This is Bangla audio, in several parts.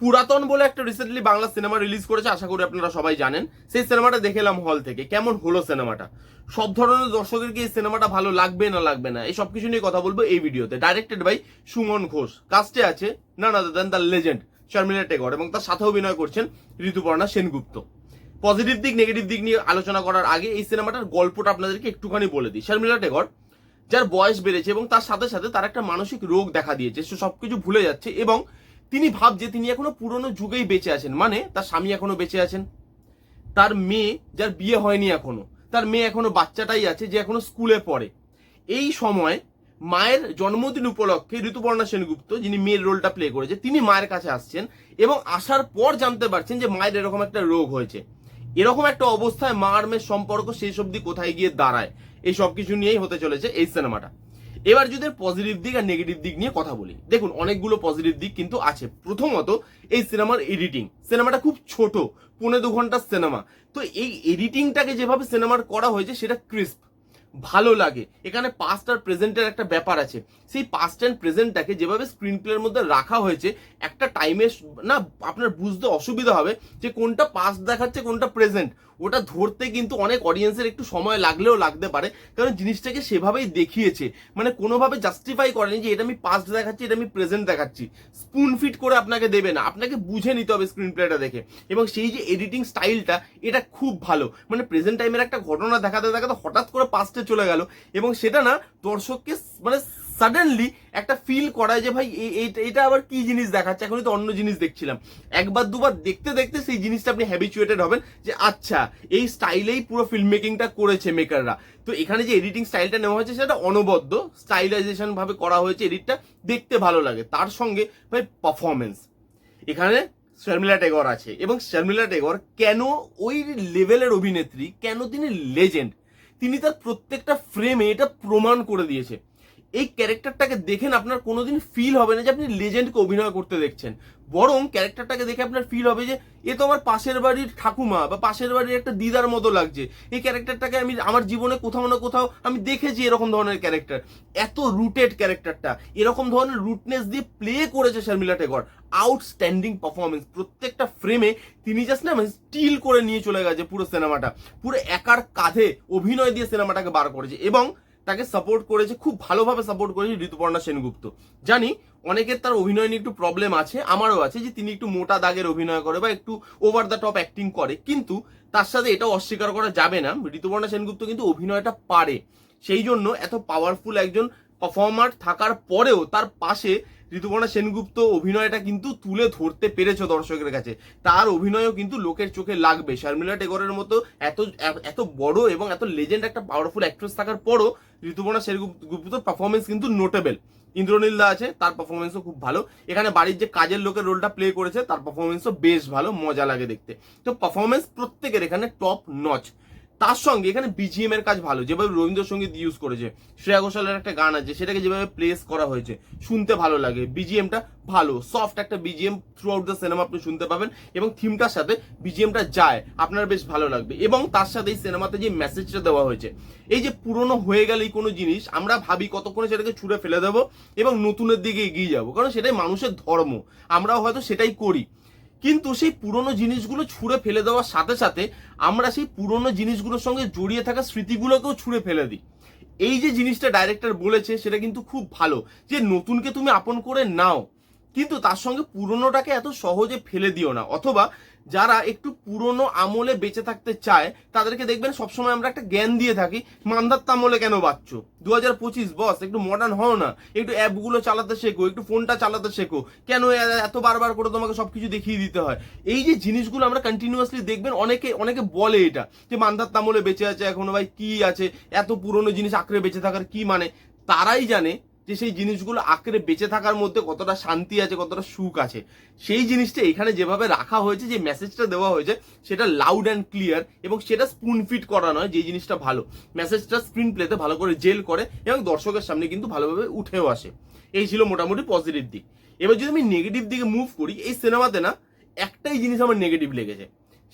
পুরাতন বলে একটা রিসেন্টলি বাংলা সিনেমা রিলিজ করেছে, আশা করি আপনারা সবাই জানেন। সেই সিনেমাটা দেখে এলাম হল থেকে। কেমন হলো সিনেমাটা সব ধরনের দর্শকের কি এই সিনেমাটা ভালো লাগবে না লাগবে না? এই সব কিছু নিয়ে কথা বলব এই ভিডিওতে ডাইরেক্টেড বাই সুমন ঘোষ। কাস্টে আছে না না then the legend Sharmila Tagore এবং তার সাথে অভিনয় করছেন ঋতুপর্ণা সেনগুপ্ত। পজিটিভ দিক নেগেটিভ দিক নিয়ে আলোচনা করার আগে এই সিনেমাটার গল্পটা আপনাদেরকে একটুখানি বলে দিই। শর্মিলা টেগর যার বয়স বেড়েছে এবং তার সাথে সাথে তার একটা মানসিক রোগ দেখা দিয়েছে। সে সবকিছু ভুলে যাচ্ছে এবং তিনি ভাবছে তিনি এখনও পুরনো যুগেই বেঁচে আছেন। মানে তার স্বামী এখনও বেঁচে আছেন। তার মেয়ে, যার বিয়ে হয়নি এখনও, তার মেয়ে এখনও বাচ্চাটাই আছে যে এখনও স্কুলে পড়ে। এই সময় মায়ের জন্মদিন উপলক্ষে ঋতুপর্ণা সেনগুপ্ত, যিনি মেয়ের রোলটা প্লে করেছে, তিনি মায়ের কাছে আসছেন এবং আসার পর জানতে পারছেন যে মায়ের এরকম একটা রোগ হয়েছে। এরকম একটা অবস্থায় মা আর মেয়ের সম্পর্ক শেষ অবধি কোথায় গিয়ে দাঁড়ায়, এই সব কিছু নিয়েই হতে চলেছে এই সিনেমাটা। এবার যদি পজিটিভ দিক আর নেগেটিভ দিক নিয়ে কথা বলি, দেখুন অনেকগুলো পজিটিভ দিক কিন্তু আছে। প্রথমত, এই সিনেমার এডিটিং সিনেমাটা খুব ছোট, পৌনে দু ঘণ্টার সিনেমা তো এই এডিটিংটাকে যেভাবে সিনেমার করা হয়েছে, সেটা ক্রিস্প ভালো লাগে। এখানে পাস্ট আর প্রেজেন্টের একটা ব্যাপার আছে। সেই পাস্ট অ্যান্ড প্রেজেন্টটাকে যেভাবে স্ক্রিন প্লের মধ্যে রাখা হয়েছে, একটা টাইমে না, আপনার বুঝতে অসুবিধা হবে যে কোনটা পাস্ট দেখাচ্ছে, কোনটা প্রেজেন্ট ওটা ধরতে কিন্তু অনেক অডিয়েন্সের একটু সময় লাগলেও লাগতে পারে, কারণ জিনিসটাকে সেভাবেই দেখিয়েছে। মানে কোনোভাবে জাস্টিফাই করেনি যে এটা আমি পাস্ট দেখাচ্ছি, এটা আমি প্রেজেন্ট দেখাচ্ছি। স্পুন ফিট করে আপনাকে দেবে না। আপনাকে বুঝে নিতে হবে স্ক্রিন প্লেটা দেখে। এবং সেই যে এডিটিং স্টাইলটা এটা খুব ভালো। মানে প্রেজেন্ট টাইমের একটা ঘটনা দেখাতে দেখাতে হঠাৎ করে পাস্টে চলে গেল। এবং সেটা না দর্শককে মানে সাডেনলি একটা ফিল করায় যে ভাই এটা আবার কি জিনিস দেখাচ্ছে? এখনই তো অন্য জিনিস দেখছিলাম। একবার দুবার দেখতে দেখতে সেই জিনিসটা আপনি হ্যাবিচুয়েটেড হবেন যে আচ্ছা এই স্টাইলেই পুরো ফিল্ম মেকিংটা করেছে মেকাররা তো এখানে যে এডিটিং স্টাইলটা নেওয়া হয়েছে, সেটা অনবদ্য। স্টাইলাইজেশন ভাবে করা হয়েছে এডিটটা দেখতে ভালো লাগে। তার সঙ্গে ভাই পারফরমেন্স এখানে শর্মিলা টেগর আছে। এবং শর্মিলা টেগর কেন ওই লেভেলের অভিনেত্রী, কেন তিনি লেজেন্ড তিনি তার প্রত্যেকটা ফ্রেমে এটা প্রমাণ করে দিয়েছে। এই ক্যারেক্টারটাকে দেখেন আপনার কোনোদিন ফিল হবে না যে আপনি লেজেন্ডকে অভিনয় করতে দেখছেন। বরং ক্যারেক্টারটাকে দেখে আপনার ফিল হবে যে, এ তো আমার পাশের বাড়ির ঠাকুমা বা পাশের বাড়ির একটা দিদার মতো লাগছে। এই ক্যারেক্টারটাকে আমি আমার জীবনে কোথাও না কোথাও আমি দেখেছি এরকম ধরনের ক্যারেক্টার এত রুটেড ক্যারেক্টারটা এরকম ধরনের রুটনেস দিয়ে প্লে করেছে শর্মিলা টেগর আউটস্ট্যান্ডিং পারফরমেন্স প্রত্যেকটা ফ্রেমে তিনি জাস্ট না স্টিল করে নিয়ে চলে গেছে পুরো সিনেমাটা পুরো একার কাঁধে অভিনয় দিয়ে সিনেমাটাকে বার করেছে। এবং তাকে সাপোর্ট করেছে, খুব ভালোভাবে সাপোর্ট করেছে ঋতুপর্ণা সেনগুপ্ত। জানি অনেকের তার অভিনয় নিয়ে একটু প্রবলেম আছে, আমারও আছে যে তিনি একটু মোটা দাগের অভিনয় করে বা একটু ওভার দ্য টপ অ্যাক্টিং করে, কিন্তু তার সাথে এটা অস্বীকার করা যাবে না, ঋতুপর্ণা সেনগুপ্ত কিন্তু অভিনয়টা পারে। সেই জন্য এত পাওয়ারফুল একজন পারফর্মার থাকার পরেও তার পাশে ঋতুপর্ণা সেনগুপ্ত অভিনয়টা কিন্তু তুলে ধরতে পেরেছে দর্শকের কাছে। তার অভিনয়ও কিন্তু লোকের চোখে লাগবে। শর্মিলা টেগরের মতো এত এত বড় এবং এত লেজেন্ড একটা পাওয়ারফুল অ্যাক্ট্রেস থাকার পরও ঋতুপর্ণা সেনগুপ্তর পারফরমেন্স কিন্তু নোটেবল ইন্দ্রনীল দা আছে, তার পারফরমেন্সও খুব ভালো। এখানে বাড়ির যে কাজের লোকের রোলটা প্লে করেছে, তার পারফরমেন্সও বেশ ভালো, মজা লাগে দেখতে। তো পারফরমেন্স প্রত্যেকের এখানে টপ নচ তার সঙ্গে এখানে বিজিএম এর কাজ ভালো, যেভাবে রবীন্দ্রসঙ্গীত ইউজ করেছে, শ্রেয়া ঘোষালের একটা গান আছে, সেটাকে যেভাবে প্লেস করা হয়েছে, শুনতে ভালো লাগে। বিজিএমটা ভালো সফট একটা BGM throughout the cinema আপনি শুনতে পাবেন এবং থিমটার সাথে বিজিএমটা যায়, আপনার বেশ ভালো লাগবে। এবং তার সাথে এই সিনেমাতে যে মেসেজটা দেওয়া হয়েছে, এই যে পুরনো হয়ে গেলেই কোনো জিনিস, আমরা ভাবি কতক্ষণে সেটাকে ছুঁড়ে ফেলে দেবো এবং নতুনের দিকে এগিয়ে যাব, কারণ সেটাই মানুষের ধর্ম, আমরাও হয়তো সেটাই করি। কিন্তু সেই পুরনো জিনিসগুলো ছুঁড়ে ফেলে দেওয়ার সাথে সাথে আমরা সেই পুরনো জিনিসগুলোর সঙ্গে জড়িয়ে থাকা স্মৃতিগুলোকেও ছুঁড়ে ফেলে দিই। এই যে জিনিসটা ডাইরেক্টর বলেছে, সেটা কিন্তু খুব ভালো। যে নতুনকে তুমি আপন করে নাও কিন্তু তার সঙ্গে পুরনোটাকে এত সহজে ফেলে দিও না। অথবা যারা একটু পুরনো আমলে বেঁচে থাকতে চায়, তাদেরকে দেখবেন সবসময় আমরা একটা জ্ঞান দিয়ে থাকি, মান্ধাত্তা আমলে কেন বাচ্চ দু হাজার পঁচিশ, বস, একটু মডার্ন হও না। একটু অ্যাপগুলো চালাতে শেখো, একটু ফোনটা চালাতে শেখো। কেন এত বারবার করে তোমাকে সবকিছু দেখিয়ে দিতে হয়? এই যে জিনিসগুলো আমরা কন্টিনিউয়াসলি দেখবেন, অনেকে অনেকে বলে এটা, যে মান্ধাত্তা আমলে বেঁচে আছে, এখনও ভাই কি আছে? এত পুরনো জিনিস আঁকড়ে বেঁচে থাকার কি মানে? তারাই জানে যে সেই জিনিসগুলো আঁকড়ে বেঁচে থাকার মধ্যে কতটা শান্তি আছে, কতটা সুখ আছে, সেই জিনিসটা এখানে যেভাবে রাখা হয়েছে, যে মেসেজটা দেওয়া হয়েছে, সেটা লাউড অ্যান্ড ক্লিয়ার এবং সেটা স্পুন ফিট করা নয় যে জিনিসটা ভালো। মেসেজটা স্ক্রিন প্লেতে ভালো করে জেল করে এবং দর্শকের সামনে কিন্তু ভালোভাবে উঠেও আসে। এই ছিল মোটামুটি পজিটিভ দিক। এবার যদি আমি নেগেটিভ দিকে মুভ করি, এই সিনেমাতে না, একটাই জিনিস আমার নেগেটিভ লেগেছে।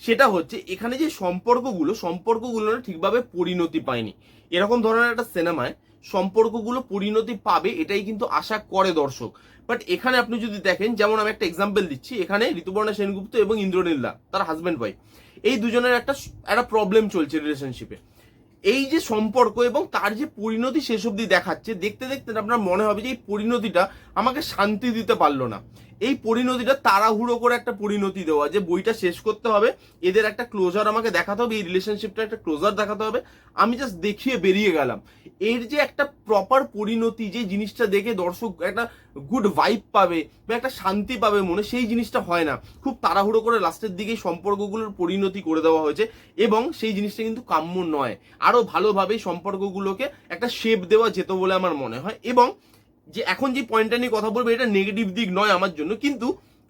সেটা হচ্ছে, এখানে যে সম্পর্কগুলো সম্পর্কগুলো না ঠিকভাবে পরিণতি পায়নি। এরকম ধরনের একটা সিনেমায় সম্পর্কগুলো পরিণতি পাবে এটাই কিন্তু আশা করে দর্শক। বাট এখানে আপনি যদি দেখেন, যেমন আমি একটা এক্সাম্পল দিচ্ছি, এখানে ঋতুপর্ণা সেনগুপ্ত এবং ইন্দ্রনীলা, তার হাজব্যান্ড ওয়াইফ এই দুজনের একটা একটা প্রবলেম চলছে রিলেশনশিপে এই যে সম্পর্ক এবং তার যে পরিণতি শেষ অবধি দেখাচ্ছে, দেখতে দেখতে আপনার মনে হবে যে এই পরিণতিটা আমাকে শান্তি দিতে পারল না। এই পরিণতিটা তাড়াহুড়ো করে একটা পরিণতি দেওয়া, যে বইটা শেষ করতে হবে, এদের একটা ক্লোজার আমাকে দেখাতে হবে, এই রিলেশনশিপটা একটা ক্লোজার দেখাতে হবে। আমি জাস্ট দেখিয়ে বেরিয়ে গেলাম। এর যে একটা প্রপার পরিণতি, যে জিনিসটা দেখে দর্শক একটা গুড ভাইব পাবে বা একটা শান্তি পাবে মনে, সেই জিনিসটা হয় না। খুব তাড়াহুড়ো করে লাস্টের দিকে সম্পর্কগুলোর পরিণতি করে দেওয়া হয়েছে এবং সেই জিনিসটা কিন্তু কাম্য নয়। আরও ভালোভাবে সম্পর্কগুলোকে একটা শেপ দেওয়া যেত বলে আমার মনে হয় এবং যে এখন যে পয়েন্টটা নিয়ে কথা বলব, এটা নেগেটিভ দিক নয় আমার জন্য। কিন্তু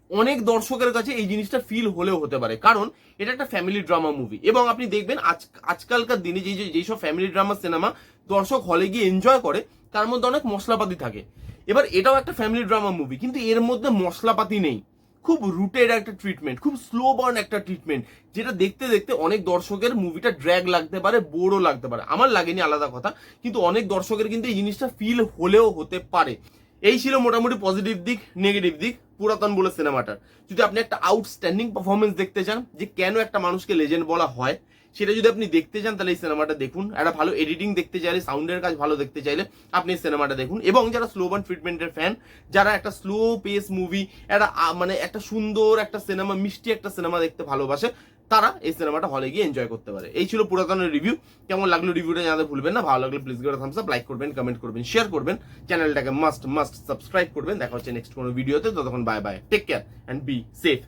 অনেক দর্শকের কাছে এই জিনিসটা ফিল হলেও হতে পারে। কারণ এটা একটা ফ্যামিলি ড্রামা মুভি এবং আপনি দেখবেন আজ, আজকালকার দিনে যে যেই সব ফ্যামিলি ড্রামা সিনেমা দর্শক হলে গিয়ে এনজয় করে, তার মধ্যে অনেক মশলাপাতি থাকে। এবার এটাও একটা ফ্যামিলি ড্রামা মুভি কিন্তু এর মধ্যে মশলাপাতি নেই। খুব রুটেড একটা ট্রিটমেন্ট খুব স্লো বার্ন একটা ট্রিটমেন্ট যেটা দেখতে দেখতে অনেক দর্শকের মুভিটা ড্র্যাগ লাগতে পারে বোরও লাগতে পারে। আমার লাগেনি আলাদা কথা, কিন্তু অনেক দর্শকের কিন্তু এই জিনিসটা ফিল হলেও হতে পারে। এই ছিল মোটামুটি পজিটিভ দিক নেগেটিভ দিক, পুরাতন বলে সিনেমাটার যদি আপনি একটা আউটস্ট্যান্ডিং পারফরমেন্স দেখতে চান, যে কেন একটা মানুষকে লেজেন্ড বলা হয় সেটা যদি আপনি দেখতে চান, তাহলে এই সিনেমাটা দেখুন। একটা ভালো এডিটিং দেখতে চাইলে সাউন্ডের কাজ ভালো দেখতে চাইলে আপনি এই সিনেমাটা দেখুন। এবং যারা স্লো বার্ন ট্রিটমেন্টের ফ্যান যারা একটা স্লো পেস মুভি একটা মানে একটা সুন্দর একটা সিনেমা মিষ্টি একটা সিনেমা দেখতে ভালোবাসে, তারা এই সিনেমাটা হলে গিয়ে এনজয় করতে পারে। এই ছিল পুরাতনের রিভিউ কেমন লাগল রিভিউটা জানাতে ভুলবেন না। ভালো লাগলে প্লিজ করে থামস আপ লাইক করবেন কমেন্ট করবেন শেয়ার করবেন। চ্যানেলটাকে মাস্ট মাস্ট সাবস্ক্রাইব করবেন। দেখা হচ্ছে নেক্সট কোনো ভিডিওতে ততক্ষণ bye bye take care and be safe